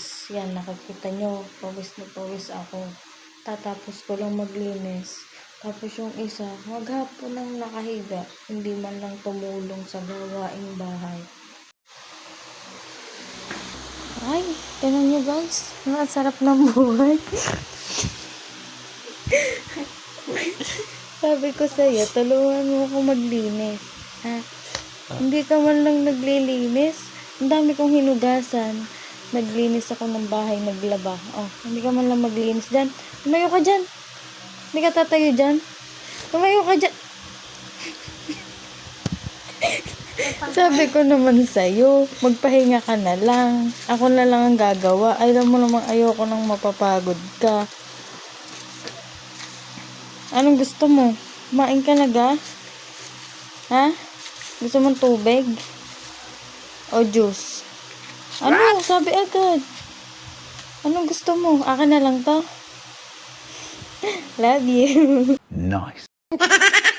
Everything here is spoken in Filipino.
pawis. Yan, nakikita nyo, pawis na pawis ako. Tatapos ko lang maglinis. Tapos yung isa, maghapon nang nakahiga. Hindi man lang tumulong sa gawaing bahay. Ay, tingnan nyo guys. Ang sarap ng buhay. Sabi ko sa'yo, tulungan mo ako maglinis. Ha? Hindi ka man lang naglilinis. Ang dami kong hinugasan. Naglinis ako ng bahay, naglaba. Oh, hindi ka man lang maglinis dyan. Tumayo ka dyan. Hindi ka tatayo dyan. Tumayo ka dyan. Sabi ko naman sa'yo, magpahinga ka na lang. Ako na lang ang gagawa. Alam mo namang ayoko nang mapapagod ka. Anong gusto mo? Kumain ka na? Ha? Gusto mong tubig? O juice? Ano? Sabi agad. Anong gusto mo? Akin na lang to. Love you. Nice.